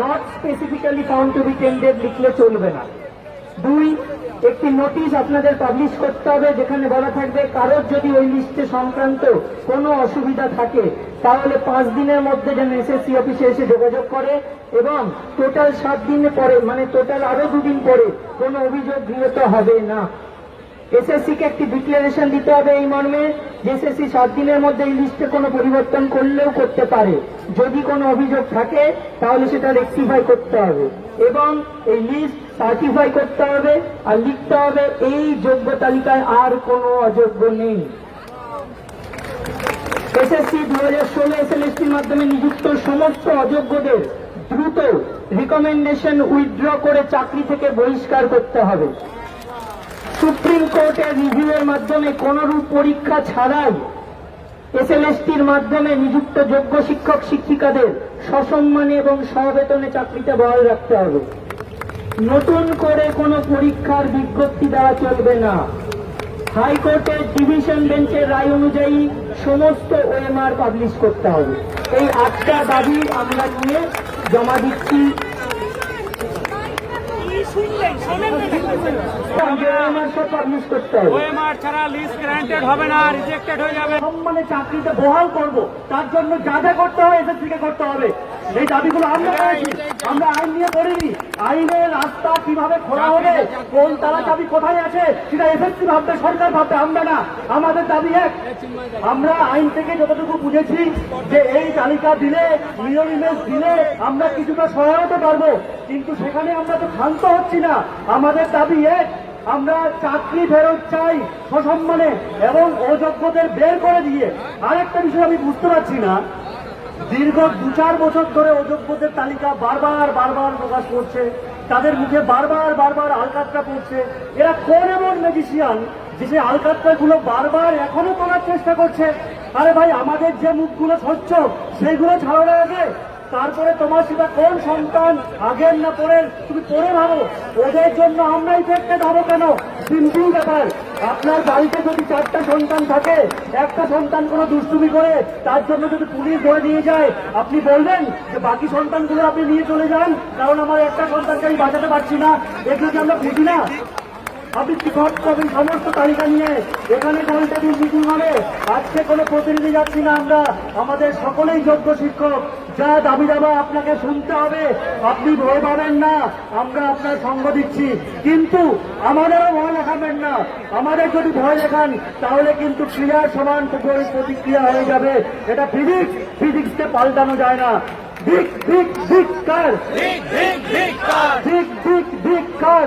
Not specifically found to be tended লিখলে চলবে না। দুই, একটি নোটিশ আপনাদের পাবলিশ করতে হবে, যেখানে বলা থাকবে, কারোর যদি ওই লিস্টে সংক্রান্ত কোনো অসুবিধা থাকে, তাহলে পাঁচ দিনের মধ্যে যেন এসএসসি অফিসে এসে যোগাযোগ করে এবং টোটাল সাত দিনের পরে মানে টোটাল আরও দুদিন পরে কোনো অভিযোগ গৃহীত হবে না। এসএসসি কে একটি ডিক্লারেশন দিতে হবে এই মর্মে। এসএসসি সাত দিনের মধ্যে এই লিস্টে কোনো পরিবর্তন করলেও করতে পারে। যদি কোনো অভিযোগ থাকে, তাহলে সেটা রেক্টিফাই করতে হবে। এবং এই লিস্ট সার্টিফাই করতে হবে আর লিখতে হবে, এই যোগ্য তালিকায় আর কোনো অযোগ্য নেই। এসএসসি দু হাজার ষোলো এসএলএসটির মাধ্যমে নিযুক্ত সমস্ত অযোগ্যদের দ্রুত রিকমেন্ডেশন উইথড্র করে চাকরি থেকে বহিষ্কার করতে হবে। সুপ্রিম কোর্টের রিভিউয়ের মাধ্যমে কোনরূপ পরীক্ষা ছাড়াই এসএলএসটির মাধ্যমে নিযুক্ত যোগ্য শিক্ষক শিক্ষিকাদের সসম্মানে এবং সবেতনে চাকরিতে বহাল রাখতে হবে। নতুন করে কোনো পরীক্ষার বিজ্ঞপ্তি দেওয়া চলবে না। হাইকোর্টের ডিভিশন বেঞ্চের রায় অনুযায়ী সমস্ত ওএমআর পাবলিশ করতে হবে। এই আটটা দাবি আমরা নিয়ে জমা দিচ্ছি। সম্মানে চাকরিতে বহাল করব, তার জন্য যা যা করতে হবে এসএসসি কে করতে হবে। এই দাবিগুলো আমরা করেছি। আমরা আইন নিয়ে করিনি। আইনের রাস্তা কীভাবে খোলা হবে, কোন তারা চাবি কোথায় আছে, সেটা এসএসসি ভাববে, সরকার ভাববে, আমরা না। আমাদের দাবি এক, আমরা আইন থেকে যতটুকু বুঝেছি যে এই তালিকা দিলে, নিয়ম ইমেজ দিলে আমরা কিছুটা সহায়তা পারব। কিন্তু সেখানে আমরা তো ক্ষান্ত হচ্ছি না। আমাদের দাবি এক, আমরা চাকরি ফেরত চাই সসম্মানে এবং অযোগ্যদের বের করে দিয়ে। আরেকটা বিষয় আমি বুঝতে পারছি না দীর্ঘ দু চার বছর ধরে অযোগ্যদের তালিকা বারবার বারবার প্রকাশ করছে। তাদের মুখে বারবার বারবার আলকাতরা পড়ছে। এরা কোন এমন ম্যাজিশিয়ান যে সেই আলকাতরাগুলো বারবার এখনও তোলার চেষ্টা করছে? আরে ভাই, আমাদের যে মুখগুলো স্বচ্ছ, সেইগুলো ছাড়ানো আগে তারপরে তোমার সেটা কোন সন্তান? আগের না পরের? তুমি পরে ভাবো। ওদের জন্য আমরাই ইফেক্টেড হব কেন? সিম্পল ব্যাপার। আপনার বাড়িতে যদি চারটা সন্তান থাকে, একটা সন্তান কোনো দুষ্টুমি করে, তার জন্য যদি পুলিশ ধরে নিয়ে যায়, আপনি বলবেন যে বাকি সন্তানগুলো আপনি নিয়ে চলে যান? কারণ আমার একটা সন্তানকে আমি বাঁচাতে পারছি না। এগুলো কি আমরা বুঝি না, আপনি কি করবেন সমস্ত তালিকা নিয়ে। এখানে গোলটা দিন মিটিং হবে? আজকে কোনো প্রতিনিধি যাচ্ছি না আমরা। আমাদের সকলেই যোগ্য শিক্ষক। যা দাবি দাবা আপনাকে শুনতে হবে। আপনি ভয় পাবেন না আমরা আপনার সঙ্গ দিচ্ছি। কিন্তু আমাদেরও ভয় দেখাবেন না। আমাদের যদি ভয় দেখান তাহলে কিন্তু ক্রিয়ার সমান প্রতিক্রিয়া হয়ে যাবে। এটা ফিজিক্স ফিজিক্সকে পাল্টানো যায় না। দিক দিক দিক কার? দিক দিক দিক কার?